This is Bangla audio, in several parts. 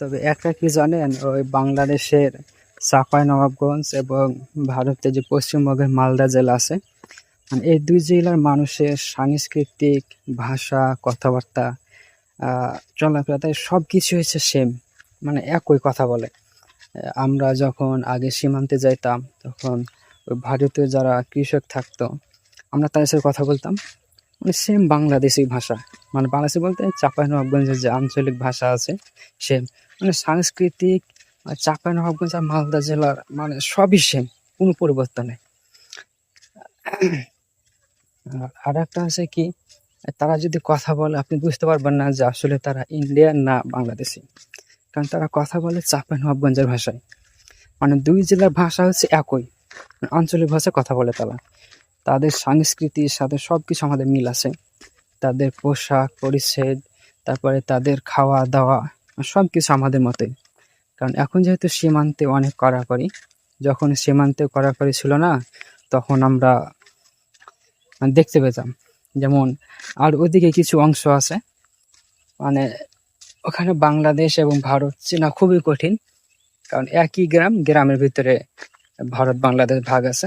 তবে একটা কি জানেন, ওই বাংলাদেশের চাপাই নবাবগঞ্জ এবং ভারতের যে পশ্চিমবঙ্গের মালদা জেলা আছে? মানে এই দুই জেলার মানুষের সাংস্কৃতিক ভাষা, কথাবার্তা চলাফেরা, তাই সব কিছু হচ্ছে সেম মানে একই কথা বলে। আমরা যখন আগে সীমান্তে যাইতাম, তখন ওই ভারতীয় যারা কৃষক থাকতো, আমরা তাদের সাথে কথা বলতাম। মানে সেম বাংলাদেশি ভাষা মানে বাংলাদেশি বলতে চাপাই নবাবগঞ্জের যে আঞ্চলিক ভাষা আছে সেম মানে সাংস্কৃতিক আর চাঁপাইনবাবগঞ্জ আর মালদা জেলার মানে সবই সেম কোনো পরিবর্তন। নেই আর একটা আছে কি, তারা যদি কথা বলে, আপনি বুঝতে পারবেন না যে আসলে তারা ইন্ডিয়ান না বাংলাদেশি। কারণ তারা কথা বলে চাঁপাইনবাবগঞ্জের ভাষায়। মানে দুই জেলার ভাষা হচ্ছে একই মানে আঞ্চলিক ভাষায় কথা বলে তারা। তাদের সংস্কৃতির সাথে সব কিছু আমাদের মিল আছে। তাদের পোশাক পরিচ্ছেদ, তারপরে তাদের খাওয়া দাওয়া সব কিছু আমাদের মতোই। কারণ এখন যেহেতু সীমান্তে অনেক কড়াকড়ি, যখন সীমান্তে কড়াকড়ি ছিল না, তখন আমরা মানে দেখতে পেতাম। যেমন আর ওদিকে কিছু অংশ আছে মানে ওখানে বাংলাদেশ এবং ভারত চেনা খুবই কঠিন। কারণ একই গ্রাম, গ্রামের ভিতরে ভারত, বাংলাদেশ ভাগ আছে।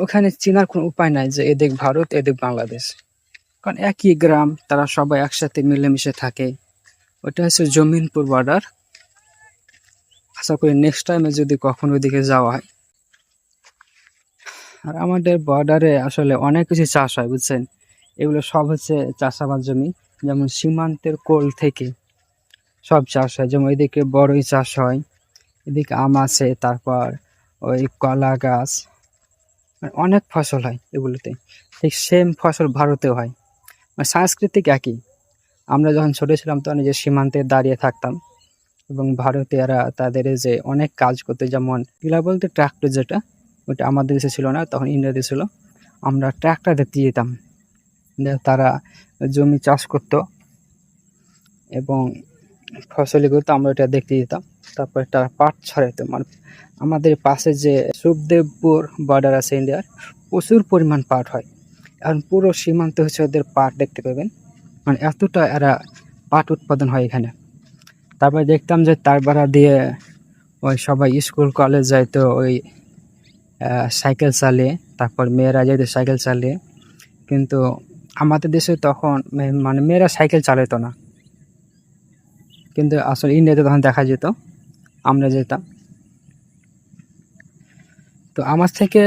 ওখানে চেনার কোনো উপায় নাই যে এদিক ভারত, এদিক বাংলাদেশ। কারণ একই গ্রাম, তারা সবাই একসাথে মিলেমিশে থাকে। ওটা হচ্ছে জমিনপুর বর্ডার আশা করি নেক্সট টাইমে যদি কখনো ওইদিকে যাওয়া হয়। আর আমাদের বর্ডারে আসলে অনেক কিছু চাষ হয়, বুঝছেন? এগুলো সব হচ্ছে চাষাবাদ জমি। যেমন সীমান্তের কোল থেকে সব চাষ হয়। যেমন এদিকে বড়ই চাষ হয়, এদিকে আম আছে, তারপর ওই কলা গাছ। মানে অনেক ফসল হয় এগুলোতে। ঠিক সেম ফসল ভারতেও হয়। মানে সাংস্কৃতিক একই। আমরা যখন ছোট ছিলাম তখন যে সীমান্তে দাঁড়িয়ে থাকতাম এবং ভারতীয়রা তাদের যে অনেক কাজ করতে, যেমন এগুলা বলতে ট্রাক্টর যেটা ওটা আমাদের দেশে ছিল না, তখন ইন্ডিয়াতে ছিল। আমরা ট্র্যাক্টর দেখতে যেতাম। তারা জমি চাষ করতো এবং ফসলি করতো আমরা ওটা দেখতে যেতাম। তারপরে তারা পাট ছড়াইতো। মানে আমাদের পাশে যে সুখদেবপুর বর্ডার আছে ইন্ডিয়ার প্রচুর পরিমাণ পাট হয়। এখন পুরো সীমান্ত হচ্ছে ওদের পাট দেখতে পাবেন। মানে এতটা এরা পাট উৎপাদন হয় এখানে। তারপরে দেখতাম যে তার বেড়া দিয়ে ওই সবাই স্কুল, কলেজ যাইতো ওই সাইকেল চালিয়ে, তারপর মেয়েরা যাইতো সাইকেল চালিয়ে। কিন্তু আমাদের দেশে তখন মানে মেয়েরা সাইকেল চালাতো না। কিন্তু আসলে ইন্ডিয়াতে তখন দেখা যেত, আমরা যেতাম। তো আমার থেকে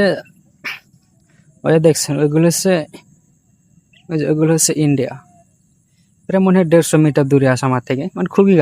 ওই দেখছেন, ওইগুলো হচ্ছে, ওই যে ওইগুলো হচ্ছে ইন্ডিয়া। এটা মনে হয় দেড়শো মিটার দূরে আসে আমার থেকে। মানে খুবই